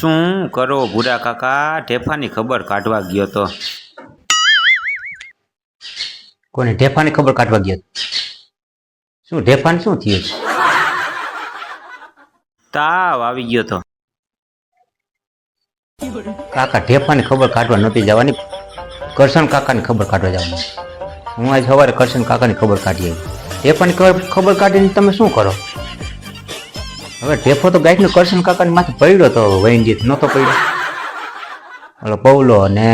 શું કરો ભૂરા કાકા? ઢેફાની ખબર કાઢવા ગયો તો. કોને ઢેફાની ખબર કાઢવા ગયો શું ઢેફાન શું થયું તાવ આવી ગયો તો. કાકા ઢેફાની ખબર કાઢવા નહોતી જવાની. કરશન કાકાની ખબર કાઢવા જવાની. હું આજે સવારે કરશન કાકાની ખબર કાઢી આવી. ઢેફાની ખબર ખબર કાઢીને તમે શું કરો? હવે ઢેફો તો ગાયકનો કરશન કાકાની માથે પડ્યો તો વૈનજીત, નહોતો પડ્યો. ઓલો પૌલો ને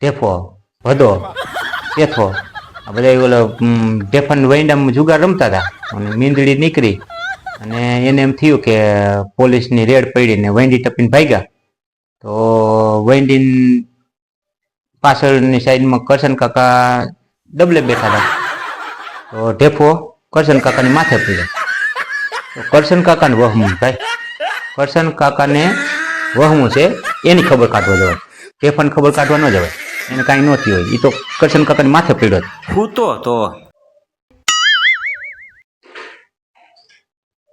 ઢેફો, ભદો તેથો આ બધા ઓલો ઢેફાની વૈંડામાં જુગાર રમતા હતા. અને મીંદડી નીકળી અને એને એમ થયું કે પોલીસની રેડ પડી ને વૈંડી ટપીને ભાગ્યા. તો વૈંડીન પાછળની સાઈડમાં કરશન કાકા ડબલે બેઠા હતા. તો ઢેફો કરશન કાકાની માથે પડ્યો. તો કરશન કાકાને વહમું ભાઈ. કરશન કાકાને વહમું છે એની ખબર કાઢવા જવાય. ઢેફાની ખબર કાઢવા ન જવાય. એને કાંઈ ન હોય. એ તો કરશન કાકાની માથે પડ્યો ફૂતો તો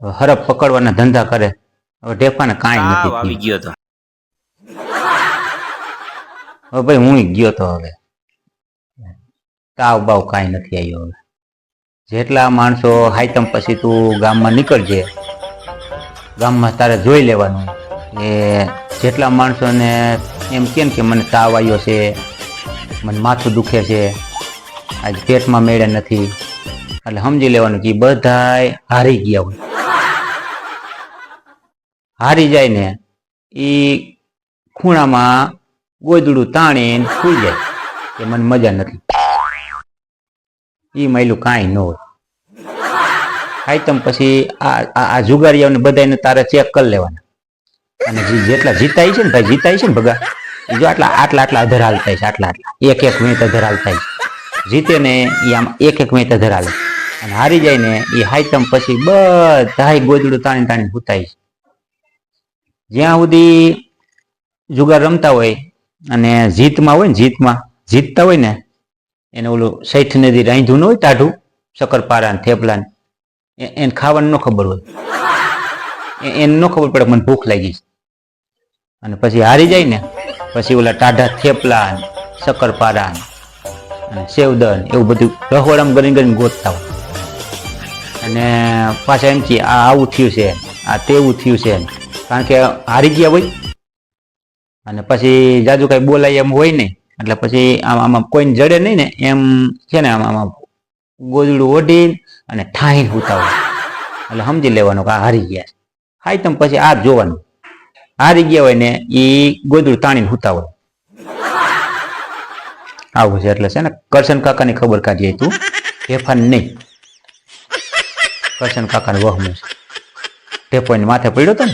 હરફ પકડવાના ધંધા કરે. હવે ઢેફાને કાંઈ નથી આવી ગયો તો. હવે ભાઈ હું ગયો તો હવે. તાવ બાવ કાંઈ નથી આવ્યો હવે. જેટલા માણસો હાઈતમ પછી તું ગામમાં નીકળજે. ગામમાં તારે જોઈ લેવાનું એ જેટલા માણસોને એમ કેમ કે મને તાવ આવ્યો છે, મને માથું દુખે છે, આજ પેટમાં મેળે નથી. એટલે સમજી લેવાનું કે બધાય હારી ગયા હોય. હારી જાય ને એ ખૂણામાં ગોદડું તાણીને સુઈ જાય, કે મને મજા નથી. એ માયલું કાંઈ ન હોય. આઈટમ પછી આ આ જુગારીઓને બધાને તારે ચેક કરી લેવાના. અને જેટલા જીતાય છે ને ભાઈ, જીતાય છે ને ભગા. જો આટલા આટલા આટલા અધર હાલતા છે, આટલા આટલા. એક એક મિનિટ અધર હાલતા જીતે ને એ આમ એક એક મિનિટ અધર અને હારી જાય ને એ હાઈટમ પછી બધાય ગોદડું તાણી તાણી ભૂતાય છે. જ્યાં સુધી જુગાર રમતા હોય અને જીતમાં હોય ને જીતમાં, જીતતા હોય ને એને ઓલું સૈઠ નદી રાંધ્યું ન હોય, ટાઢું શક્કરપારા ને થેપલા એને ખાવાનું ન ખબર હોય. એને ન ખબર પડે મને ભૂખ લાગી અને પછી હારી જાય ને, પછી ઓલા ટાઢા થેપલા ને શક્કરપારા અને સેવદન એવું બધું રહોડામ ગરી ગરીને ગોતતા હોય. અને પાછા એમ કે, આ આવું થયું છે, આ તેવું થયું છે. કારણ કે હારી ગયા હોય. અને પછી જાજુ કઈ બોલાય એમ હોય નહીં. એટલે પછી આમ આમાં કોઈને જડે નહીં ને, એમ છે ને આમ આમાં ગોદડું ઓઢી અને ઠાહીને ઉતાવળ. એટલે સમજી લેવાનું કે આ હારી ગયા છે. હાય, તમે પછી આ જોવાનું. હારી ગયા હોય ને એ ગોદડું તાણીને ઉતાવળ. આવું છે એટલે છે ને, કરશન કાકાની ખબર કાઢીએ તું ફેફાન નહીં. કરશન કાકાને વહમું છે. ટેપોઈને માથે પડ્યો હતો ને?